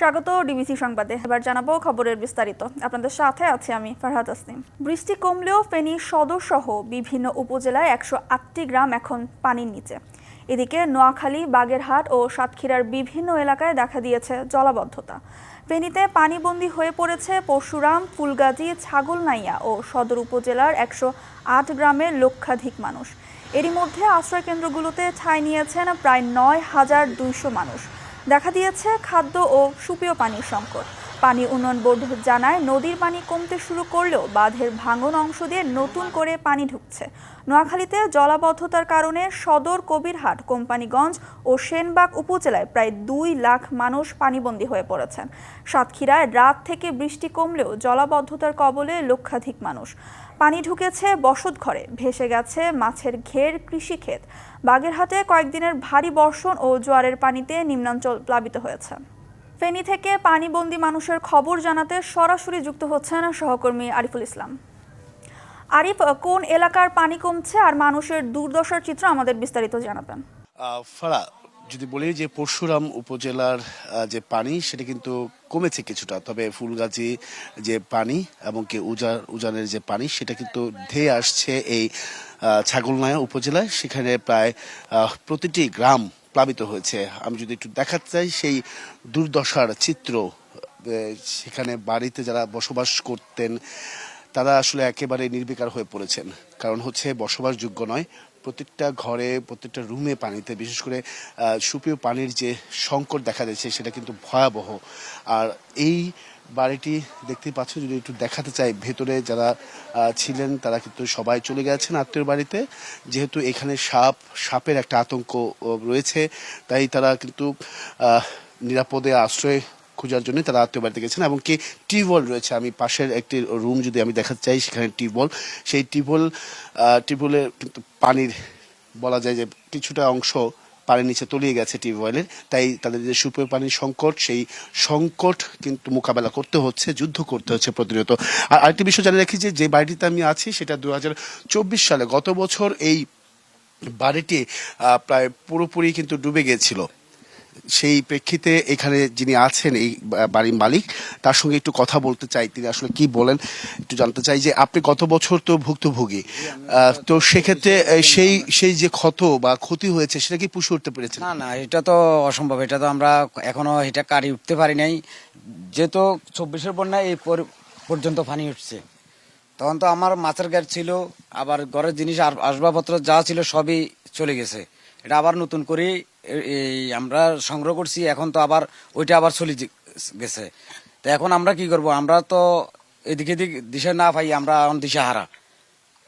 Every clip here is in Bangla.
স্বাগত ডিবিসি সংবাদে। এবার জানাব খবরের বিস্তারিত। আপনাদের সাথে আছি আমি ফারহাদ আসনিম বৃষ্টি কমলেও ফেনী সদর সহ বিভিন্ন উপজেলায় একশো আটটি গ্রাম এখন পানির নিচে। এদিকে নোয়াখালী, বাগেরহাট ও সাতক্ষীরার বিভিন্ন এলাকায় দেখা দিয়েছে জলাবদ্ধতা। ফেনীতে পানিবন্দী হয়ে পড়েছে পরশুরাম, ফুলগাজী, ছাগলনাইয়া ও সদর উপজেলার একশো আট গ্রামের লক্ষাধিক মানুষ। এরই মধ্যে আশ্রয়কেন্দ্রগুলোতে ঠাঁই নিয়েছেন প্রায় নয় হাজার দুইশো মানুষ। দেখা দিয়েছে খাদ্য ও সুপেয় পানির সংকট। পানি উন্নয়ন বোর্ড জানায়, নদীর পানি কমতে শুরু করলেও বাঁধের ভাঙন অংশ দিয়ে নতুন করে পানি ঢুকছে। নোয়াখালীতে জলাবদ্ধতার কারণে সদর কবিরহাট, কোম্পানিগঞ্জ ও সেনবাগ উপজেলায় প্রায় দুই লাখ মানুষ পানিবন্দী হয়ে পড়েছেন। সাতক্ষীরায় রাত থেকে বৃষ্টি কমলেও জলাবদ্ধতার কবলে লক্ষাধিক মানুষ। পানি ঢুকেছে বসত ঘরে ভেসে গেছে মাছের ঘের কৃষিক্ষেত। বাগেরহাটে কয়েকদিনের ভারী বর্ষণ ও জোয়ারের পানিতে নিম্নাঞ্চল প্লাবিত হয়েছে। ফেনী থেকে পানিবন্দী মানুষের খবর জানাতে সরাসরি যুক্ত হচ্ছেন সহকর্মী আরিফুল ইসলাম। আরিফ, কোন এলাকার পানি কমছে আর মানুষের দুর্দশার চিত্র আমাদের বিস্তারিত জানাবেন। ফারা, যদি বলি যে পরশুরাম উপজেলার যে পানি, সেটা কিন্তু কমেছে কিছুটা, তবে ফুলগাছি যে পানি এবং কি উজার উজানের যে পানি, সেটা কিন্তু ধেয়ে আসছে এই ছাগলনায়া উপজেলায়। সেখানে প্রায় প্রতিটি গ্রাম প্লাবিত হয়েছে। আমি যদি একটু দেখাতে চাই, সেই দুর্দশার চিত্র সেখানে বাড়িতে যারা বসবাস করতেন, তারা আসলে একেবারে নির্বিকার হয়ে পড়েছেন। কারণ হচ্ছে, বসবাসযোগ্য নয়, প্রত্যেকটা ঘরে, প্রত্যেকটা রুমে পানিতে, বিশেষ করে সুপেয় পানির যে সংকট দেখা যাচ্ছে, সেটা কিন্তু ভয়াবহ। আর এই বাড়িটি দেখতেই পাচ্ছ, যদি একটু দেখাতে চাই, ভেতরে যারা ছিলেন তারা কিন্তু সবাই চলে গেছেন আত্মীয় বাড়িতে। যেহেতু এখানে সাপ, সাপের একটা আতঙ্ক রয়েছে, তাই তারা কিন্তু নিরাপদে আশ্রয় খোঁজার জন্য তারা আত্মীয় বাড়িতে গেছেন। এবং কি, টিউবওয়েল রয়েছে। আমি পাশের একটি রুম যদি আমি দেখাতে চাই, সেখানে টিউবওয়েল। সেই টিউবওয়েল টিউবওয়েলের কিন্তু পানির, বলা যায় যে কিছুটা অংশ পানির নিচে তলিয়ে গেছে টিউবওয়েলের তাই তাদের যে সুপেয় পানির সংকট, সেই সংকট কিন্তু মোকাবেলা করতে হচ্ছে, যুদ্ধ করতে হচ্ছে প্রতিনিয়ত। আর আরেকটি বিষয় জানিয়ে রাখি যে যে বাড়িটিতে আমি আছি, সেটা দু হাজার চব্বিশ সালে গত বছর এই বাড়িটি প্রায় পুরোপুরি কিন্তু ডুবে গিয়েছিল। সেই প্রেক্ষিতে এখানে যিনি আছেন, এই বাড়ির মালিক, তার সঙ্গে একটু কথা বলতে চাই। তিনি আসলে কি বলেন একটু জানতে চাই যে আপনি গত বছর তো ভুক্তভোগী। তো সেক্ষেত্রে সেই সেই যে ক্ষত বা ক্ষতি হয়েছে, সেটা কি পুষে উঠতে পেরেছেন? না না, এটা তো অসম্ভব। এটা তো আমরা এখনও এটা কারি উঠতে পারি নাই। যেহেতু চব্বিশের বন্যায় এই পর- পর্যন্ত পানি উঠছে। তখন তো আমার মাছের গ্যাস ছিল, আবার ঘরের জিনিস আসবাবপত্র যা ছিল সবই চলে গেছে। এটা আবার নতুন করে এই আমরা সংগ্রহ করছি এখন তো আবার ওইটা আবার চলে গেছে। তো এখন আমরা কি করব? আমরা তো এদিকে এদিক দিশা না পাই আমরা এখন দিশা হারা।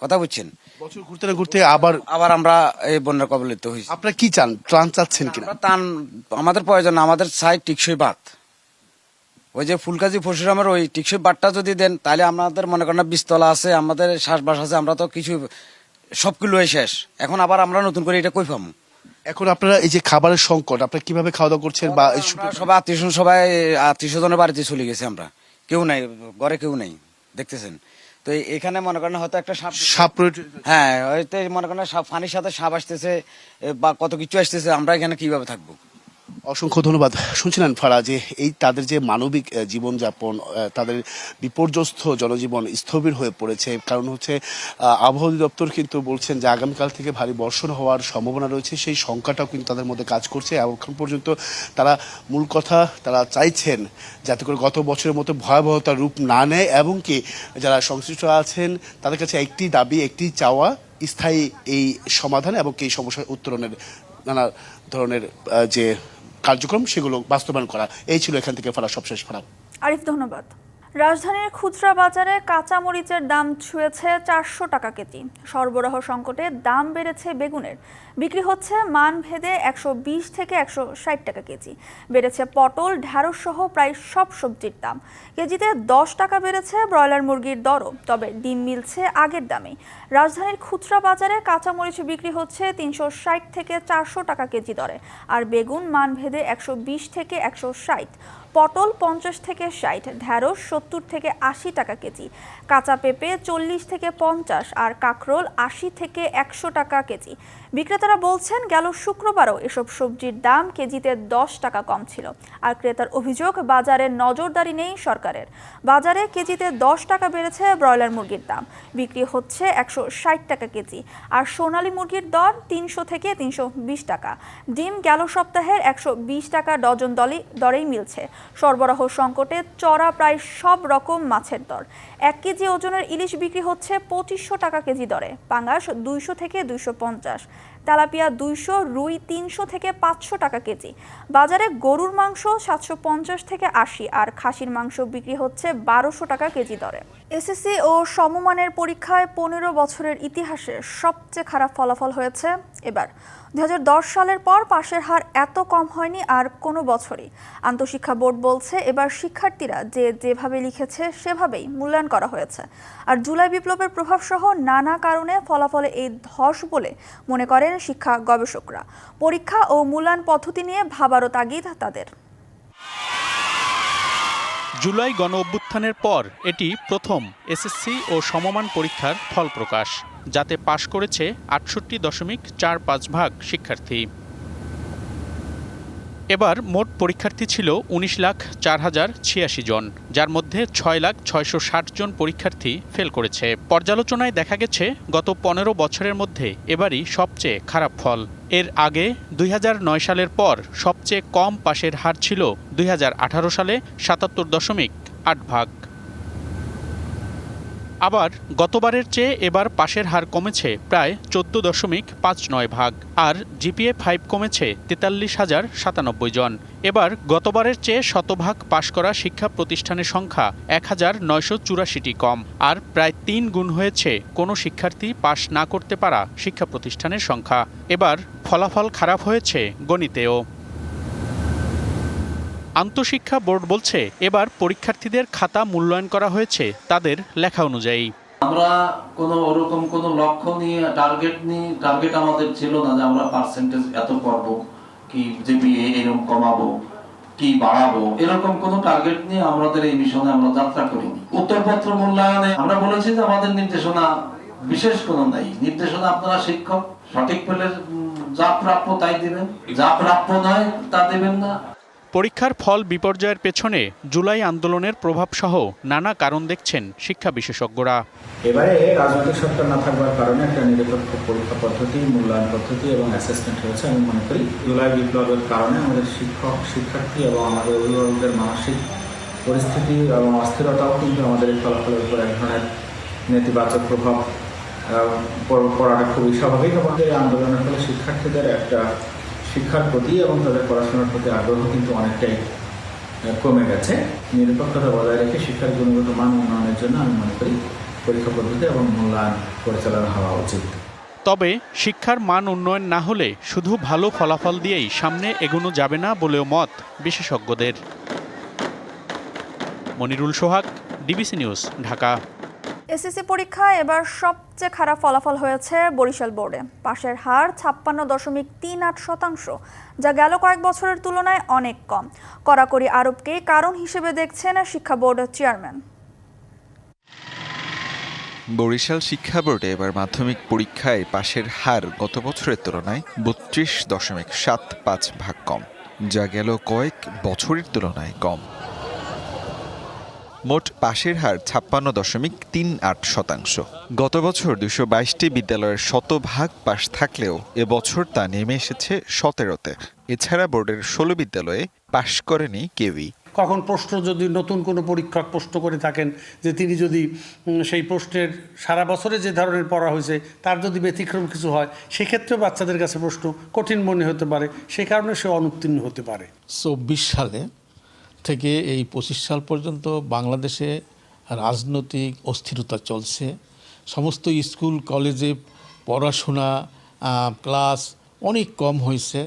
কথা বুঝছেন? বছর ঘুরতে না ঘুরতে আবার আবার আমরা এই বন্যার কবলিত হয়েছি। আপনারা কি চান? ত্রাণ চাচ্ছেন কিনা? টান আমাদের প্রয়োজন আমাদের চাই টিকসই বাত ওই যে ফুলকাজি পরশুরামের ওই টিকসই বাতটা যদি দেন তাহলে আমাদের মনে করেন না বীজতলা আছে আমাদের শ্বাসবাস আছে আমরা তো কিছু সবগুলো শেষ। এখন আবার আমরা নতুন করে এটা কই পাবো এখন আপনারা এই যে খাবারের সংকট আপনারা কীভাবে খাওয়া দাওয়া করছেন বা এই সবাই আত্মীয় স্বজন সবাই আত্মীয় স্বজনের বাড়িতে চলে গেছে আমরা। কেউ নাই ঘরে কেউ নাই দেখতেছেন? তো এখানে মনে করেন হয়তো একটা সাপ সাপ প্রয়োজন- হ্যাঁ হয়তো মনে করেন সাপ ফানির সাথে সাপ আসতেছে এ, বা কত কিছু আসতেছে আমরা এখানে কীভাবে থাকব? অসংখ্য ধন্যবাদ। শুনছিলেন ফারা যে এই তাদের যে মানবিক জীবনযাপন তাদের বিপর্যস্ত জনজীবন স্থবির হয়ে পড়েছে। কারণ হচ্ছে আবহাওয়া অধিদপ্তর কিন্তু বলছেন যে আগামীকাল থেকে ভারী বর্ষণ হওয়ার সম্ভাবনা রয়েছে। সেই সংখ্যাটাও কিন্তু তাদের মধ্যে কাজ করছে। এখন পর্যন্ত তারা মূল কথা, তারা চাইছেন যাতে করে গত বছরের মতো ভয়াবহতার রূপ না নেয় এবং কি যারা সংশ্লিষ্ট আছেন, তাদের কাছে একটি দাবি, একটি চাওয়া, স্থায়ী এই সমাধান এবং এই সমস্যার উত্তরণের নানা ধরনের যে কার্যক্রম, সেগুলো বাস্তবায়ন করা। এই ছিল এখান থেকে ফলা সবশেষ ফলা আরিফ, ধন্যবাদ। রাজধানীর খুচরা বাজারে কাঁচা মরিচের দাম ছুঁয়েছে চারশো টাকা কেজি। সরবরাহ সংকটে দাম বেড়েছে বেগুনের। বিক্রি হচ্ছে মান ভেদে একশো বিশ থেকে একশো ষাট টাকা কেজি। বেড়েছে পটল, ঢ্যাঁড়স সহ প্রায় সব সবজির দাম। কেজিতে দশ টাকা বেড়েছে ব্রয়লার মুরগির দরও, তবে ডিম মিলছে আগের দামে। রাজধানীর খুচরা বাজারে কাঁচা মরিচ বিক্রি হচ্ছে তিনশো ষাট থেকে চারশো টাকা কেজি দরে, আর বেগুন মান ভেদে একশো বিশ থেকে একশো ষাট। পটল পঞ্চাশ থেকে ষাট, ঢ্যাঁড়স সত্তর থেকে আশি টাকা কেজি, কাঁচা পেঁপে চল্লিশ থেকে পঞ্চাশ আর কাঁকরোল আশি থেকে একশো টাকা কেজি। বিক্রেতারা বলছেন, গেল শুক্রবারও এসব সবজির দাম কেজিতে দশ টাকা কম ছিল আর ক্রেতার অভিযোগ, বাজারে নজরদারি নেই সরকারের। বাজারে কেজিতে দশ টাকা বেড়েছে ব্রয়লার মুরগির দাম, বিক্রি হচ্ছে একশো ষাট টাকা কেজি আর সোনালী মুরগির দর তিনশো থেকে তিনশো বিশ টাকা। ডিম গেল সপ্তাহের একশো বিশ টাকা ডজন দলে, দরেই মিলছে। সরবরাহ সংকটে চড়া প্রায় সব রকম মাছের দর। এক কেজি ওজনের ইলিশ বিক্রি হচ্ছে পঁচিশশো টাকা কেজি দরে। পাঙ্গাস দুইশো থেকে দুইশো পঞ্চাশ। তেলাপিয়া দুইশো, রুই তিনশো থেকে পাঁচশো টাকা কেজি। বাজারে গরুর মাংস সাতশো পঞ্চাশ থেকে আশি, আর খাসির মাংস বিক্রি হচ্ছে বারোশো টাকা কেজি দরে। এসএসসি ও সমমানের পরীক্ষায় পনেরো বছরের ইতিহাসে সবচেয়ে খারাপ ফলাফল হয়েছে এবার। দু হাজার দশ সালের পর পাশের হার এত কম হয়নি আর কোনো বছরই। আন্তঃশিক্ষা বোর্ড বলছে এবার শিক্ষার্থীরা যে যেভাবে লিখেছে সেভাবেই মূল্যায়ন করা হয়েছে। আর জুলাই বিপ্লবের প্রভাবসহ নানা কারণে ফলাফলে এই ধস বলে মনে করেন শিক্ষা গবেষকরা। পরীক্ষা ও মূল্যায়ন পদ্ধতি নিয়ে ভাবারও তাগিদ তাদের। জুলাই গণ অভ্যুত্থানের পর এটি প্রথম এসএসসি ও সমমান পরীক্ষার ফল প্রকাশ, যাতে পাশ করেছে আটষট্টি দশমিক চার পাঁচ ভাগ শিক্ষার্থী। এবার মোট পরীক্ষার্থী ছিল উনিশ লাখ চার হাজার ছিয়াশি জন, যার মধ্যে ছয় লাখ ছয়শো ষাট জন পরীক্ষার্থী ফেল করেছে। পর্যালোচনায় দেখা গেছে, গত পনেরো বছরের মধ্যে এবারই সবচেয়ে খারাপ ফল। এর আগে দুই হাজার নয় সালের পর সবচেয়ে কম পাশের হার ছিল দুই হাজার আঠারো সালে সাতাত্তর দশমিক আট ভাগ। আবার গতবারের চেয়ে এবার পাশের হার কমেছে প্রায় চোদ্দ দশমিক পাঁচ নয় ভাগ, আর জিপিএ ফাইভ কমেছে তেতাল্লিশ হাজার সাতানব্বই জন। এবার গতবারের চেয়ে শতভাগ পাশ করা শিক্ষা প্রতিষ্ঠানের সংখ্যা এক হাজার নয়শো চুরাশিটি কম, আর প্রায় তিন গুণ হয়েছে কোনো শিক্ষার্থী পাশ না করতে পারা শিক্ষা প্রতিষ্ঠানের সংখ্যা। এবার ফলাফল খারাপ হয়েছে গণিতেও। আন্তঃশিক্ষা বোর্ড বলছে, এবার পরীক্ষার্থীদের খাতা মূল্যায়ন করা হয়েছে তাদের লেখা অনুযায়ী। আমরা কোনো ওরকম কোনো লক্ষ্য নিয়ে টার্গেট নিয়ে টার্গেট আমাদের ছিল না যে আমরা পার্সেন্টেজ এত করব, কি জিপিএ এরকম কমাবো, কি বাড়াবো, এরকম কোনো টার্গেট নিয়ে আমাদের এই মিশনে আমরা যাত্রা করিনি। উত্তরপত্র মূল্যায়নে আমরা বলেছি যে আমাদের নির্দেশনা বিশেষ কোনো নাই। নির্দেশনা আপনারা শিক্ষক সঠিক পেলে যা প্রাপ্য তাই দিবেন, যা প্রাপ্য নয় তা দেবেন না। পরীক্ষার ফল বিপর্যয়ের পেছনে জুলাই আন্দোলনের প্রভাবসহ নানা কারণ দেখছেন শিক্ষা বিশেষজ্ঞরা। এবারে রাজনৈতিক সত্তা না থাকবার কারণে একটা নিরপেক্ষ পরীক্ষা পদ্ধতি, মূল্যায়ন পদ্ধতি এবং অ্যাসেসমেন্ট হয়েছে আমি মনে করি। জুলাই বিপ্লবের কারণে আমাদের শিক্ষক, শিক্ষার্থী এবং আমাদের অভিভাবকদের মানসিক পরিস্থিতি এবং অস্থিরতাও কিন্তু আমাদের এই ফলাফলের উপর এক ধরনের নেতিবাচক প্রভাব পড়াটা খুবই স্বাভাবিক। আমাদের আন্দোলনের ফলে শিক্ষার্থীদের একটা শিক্ষার প্রতি এবং তাদের পড়াশোনার প্রতি আগ্রহ কিন্তু অনেকটাই কমে গেছে। নিরপেক্ষতা বজায় রেখে শিক্ষার গুণগত মান উন্নয়নের জন্য আমি মনে করি পরীক্ষা পদ্ধতি এবং মূল্যায়ন পরিচালনা হওয়া উচিত। তবে শিক্ষার মান উন্নয়ন না হলে শুধু ভালো ফলাফল দিয়েই সামনে এগোনো যাবে না বলেও মত বিশেষজ্ঞদের। Monirul Sohag, DBC news, Dhaka. SSC পরীক্ষায় এবার সবচেয়ে খারাপ ফলাফল হয়েছে বরিশাল বোর্ডে। পাশের হার ছাপ্পান্ন দশমিক তিন আট শতাংশ, যা গেল কয়েক বছরের তুলনায় অনেক কম। কড়াকড়ি আরোপকে কারণ হিসেবে দেখছেন শিক্ষা বোর্ডের চেয়ারম্যান। বরিশাল শিক্ষা বোর্ডে এবার মাধ্যমিক পরীক্ষায় পাশের হার গত বছরের তুলনায় বত্রিশ দশমিক সাত পাঁচ ভাগ কম, যা গেল কয়েক বছরের তুলনায় কম। মোট পাশের হার ছাপ্পান্ন দশমিক তিন আট শতাংশ। গত বছর দুশো বাইশটি বিদ্যালয়ের শতভাগ পাশ থাকলেও এবছর তা নেমে এসেছে সতেরোতে। এছাড়া বোর্ডের ষোলো বিদ্যালয়ে পাশ করেনি কেউই। কখন প্রশ্ন যদি নতুন কোনো পরীক্ষক প্রশ্ন করে থাকেন যে তিনি যদি সেই প্রশ্নের সারা বছরে যে ধরনের পড়া হয়েছে তার যদি ব্যতিক্রম কিছু হয় সেক্ষেত্রেও বাচ্চাদের কাছে প্রশ্ন কঠিন মনে হতে পারে সে কারণে সে অনুত্তীর্ণ হতে পারে। চব্বিশ সালে থেকে এই পঁচিশ সাল পর্যন্ত বাংলাদেশে রাজনৈতিক অস্থিরতা চলছে। সমস্ত স্কুল কলেজে পড়াশোনা ক্লাস অনেক কম হয়েছে।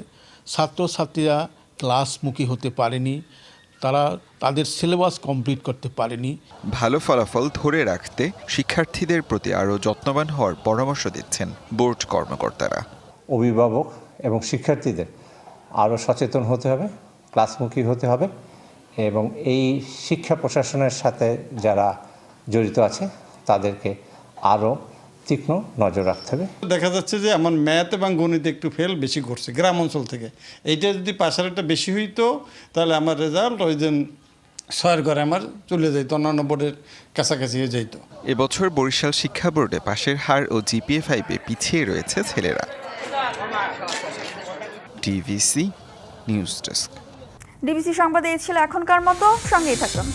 ছাত্রছাত্রীরা ক্লাসমুখী হতে পারেনি। তারা তাদের সিলেবাস কমপ্লিট করতে পারেনি। ভালো ফলাফল ধরে রাখতে শিক্ষার্থীদের প্রতি আরও যত্নবান হওয়ার পরামর্শ দিচ্ছেন বোর্ড কর্মকর্তারা। অভিভাবক এবং শিক্ষার্থীদের আরও সচেতন হতে হবে ক্লাসমুখী হতে হবে। এবং এই শিক্ষা প্রশাসনের সাথে যারা জড়িত আছে তাদেরকে আরও তীক্ষ্ণ নজর রাখতে হবে। দেখা যাচ্ছে যে আমার ম্যাথ এবং গণিতে একটু ফেল বেশি করছে গ্রাম অঞ্চল থেকে। এইটা যদি পাশের একটা বেশি হইতো তাহলে আমার রেজাল্ট ওই দিন ছয়ের ঘরে আমার চলে যেত অন্যান্য বোর্ডের কাছাকাছি হয়ে যেত এবছর বরিশাল শিক্ষা বোর্ডে পাশের হার ও জিপিএ ফাইভে পিছিয়ে রয়েছে ছেলেরা। টিভিসি নিউজ ডেস্ক ডিবিসি সংবাদে এই ছিল এখনকার মতো সঙ্গেই থাকুন।